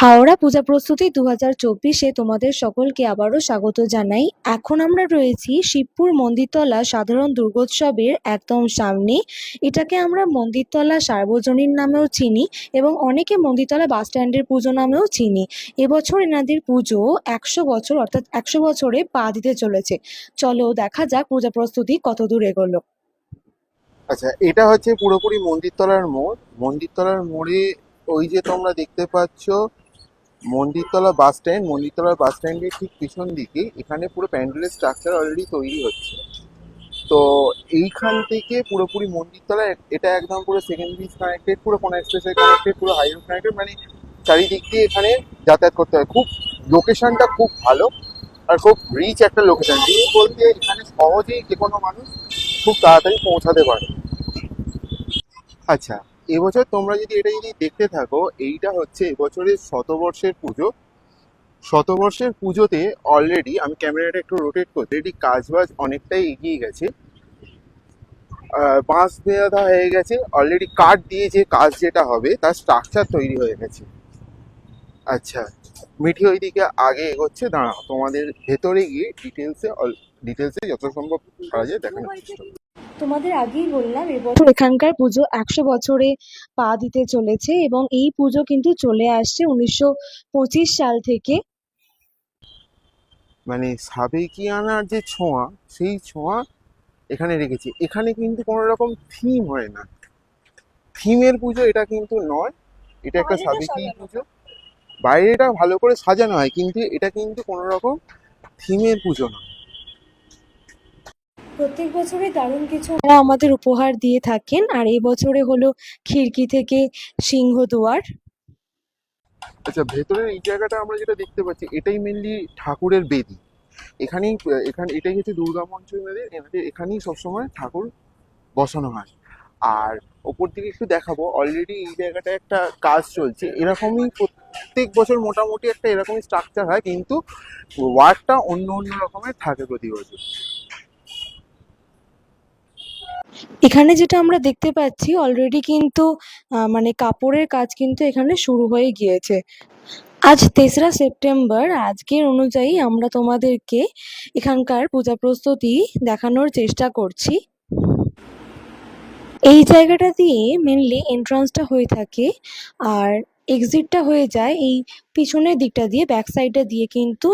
হাওড়া পূজা প্রস্তুতি দু হাজার চব্বিশে তোমাদের সকলকে আবারও স্বাগত জানাই। এখন আমরা রয়েছি শিবপুর মন্দিরতলা সাধারণ দুর্গোৎসবের একদম সামনে। এটাকে আমরা মন্দিরতলা সার্বজনীন নামেও চিনি এবং অনেকে মন্দিরতলা বাস স্ট্যান্ডের পুজো নামেও চিনি। এবছর এনাদের পুজো একশো বছর অর্থাৎ একশো বছরে পা দিতে চলেছে। চলো দেখা যাক পূজা প্রস্তুতি কত দূর এগোলো। আচ্ছা এটা হচ্ছে পুরোপুরি মন্দিরতলার মোড়। মন্দিরতলার মোড়ে ওই যে তোমরা দেখতে পাচ্ছ Mandirtala bus stand Mandirtala bus স্ট্যান্ডের ঠিক পিছন দিকে এখানে পুরো প্যান্ডেলের স্ট্রাকচার অলরেডি তৈরি হচ্ছে। তো এইখান থেকে পুরোপুরি মন্দিরতলা, এটা একদম পুরো সেকেন্ড ব্রিজ কানেক্টেড পুরো কোনা এক্সপ্রেসের কানেক্টেড পুরো হাইওয়ে কানেক্টেড মানে চারিদিক দিয়ে এখানে যাতায়াত করতে হয়। খুব লোকেশনটা খুব ভালো আর খুব রিচ একটা লোকেশন রিচ বলতে এখানে সহজেই যে কোনো মানুষ খুব তাড়াতাড়ি পৌঁছাতে পারে। আচ্ছা এবছর তোমরা যদি এটা যদি দেখতে থাকো, এইটা হচ্ছে এবছরের শতবর্ষের পুজো। শতবর্ষের পুজোতে অলরেডি আমি ক্যামেরাটা একটু রোটেট করতে, এটি কাজবাজ অনেকটাই এগিয়ে গেছে। বাঁশ বেঁধা হয়ে গেছে অলরেডি কাঠ দিয়ে যে কাজ যেটা হবে, তার স্ট্রাকচার তৈরি হয়ে গেছে। আচ্ছা মিঠি ওইদিকে আগে এগোচ্ছে, দাঁড়াও, তোমাদের ভেতরে গিয়ে ডিটেলসে ডিটেলসে যত সম্ভব করা যায় দেখানোর চেষ্টা। তোমাদের আগেই বললাম এবছর এখানকার পুজো একশো বছরে পা দিতে চলেছে এবং এই পুজো কিন্তু চলে আসছে উনিশশো পঁচিশ সাল থেকে। মানে সাবেকিয়ানার যে ছোঁয়া সেই ছোঁয়া এখানে রেখেছি। এখানে কিন্তু কোনো রকম থিম হয় না। থিমের পুজো এটা কিন্তু নয় এটা একটা সাবেকি পুজো। বাইরেটা ভালো করে সাজানো হয় কিন্তু এটা কিন্তু কোনো রকম থিমের পুজো নয় প্রত্যেক বছরে দারুণ কিছু আমাদের উপহার দিয়ে থাকেন আর এই বছরে হলো খিড়কি থেকে সিংহদুয়ার আচ্ছা ভেতরের এই জায়গাটা আমরা যেটা দেখতে পাচ্ছি এটাই মেনলি ঠাকুরের বেদি। এখানেই এখানে এটাই হচ্ছে দুর্গা মঞ্চ এনাদের এনাদের এখানেই সবসময় ঠাকুর বসানো হয়। আর ওপর দিকে একটু দেখাবো অলরেডি এই জায়গাটা একটা কাজ চলছে। এরকমই প্রত্যেক বছর মোটামুটি একটা এরকমই স্ট্রাকচার হয় কিন্তু ওয়ার্কটা অন্য অন্য রকমের থাকে প্রতি বছর। এখানে যেটা আমরা দেখতে পাচ্ছি অলরেডি কিন্তু মানে কাপড়ের কাজ কিন্তু এখানে শুরু হয়ে গিয়েছে। আজ তেসরা সেপ্টেম্বর, আজকের অনুযায়ী আমরা তোমাদেরকে এখানকার পূজা প্রস্তুতি দেখানোর চেষ্টা করছি। এই জায়গাটা দিয়ে মেনলি এন্ট্রান্সটা হয়ে থাকে আর এক্সিটটা হয়ে যায় এই পিছনের দিকটা দিয়ে ব্যাক সাইডটা দিয়ে কিন্তু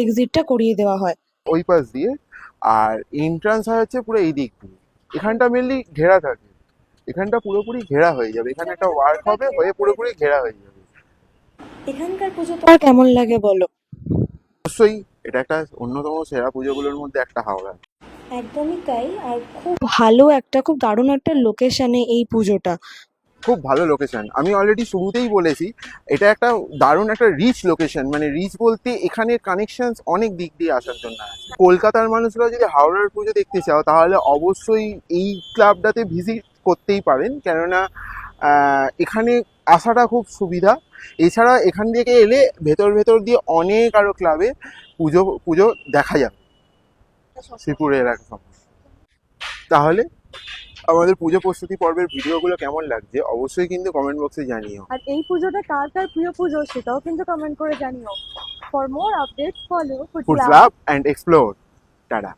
এক্সিটটা করিয়ে দেওয়া হয়। ওই পাশ দিয়ে আর এন্ট্রান্স হয় হচ্ছে পুরো এই দিক দিয়ে। এখানটা মেনলি ঘেরা থাকে। এখানটা পুরোপুরি ঘেরা হয়ে যাবে। এখানে একটা ওয়ার্ক হবে হয়ে পুরোপুরি ঘেরা হয়ে যাবে। এখানকার পুজো তোমার কেমন লাগে বলো? অবশ্যই এটা একটা অন্যতম সেরা পুজোগুলোর মধ্যে একটা হাওড়া। একদমই তাই আর খুব ভালো একটা খুব দারুণ একটা লোকেশনে এই পুজোটা। খুব ভালো লোকেশন আমি অলরেডি শুরুতেই বলেছি, এটা একটা দারুণ একটা রিচ লোকেশন মানে রিচ বলতে এখানে কানেকশন অনেক দিক দিয়ে আসার জন্য কলকাতার মানুষরা যদি হাওড়ার পুজো দেখতে চাও, তাহলে অবশ্যই এই ক্লাবটাতে ভিজিট করতেই পারেন। কেননা এখানে আসাটা খুব সুবিধা। এছাড়া এখান থেকে এলে ভেতর ভেতর দিয়ে অনেক আরও ক্লাবে পুজো পুজো দেখা যাবে। শ্রীপুর এলাকা তাহলে আমাদের পুজো প্রস্তুতি পর্বের ভিডিওগুলো কেমন লাগছে অবশ্যই কিন্তু কমেন্ট বক্সে জানিও। আর এই পুজোটা কার কার প্রিয় পুজো সেটাও কিন্তু কমেন্ট করে জানিও। For more updates follow food and and explore tata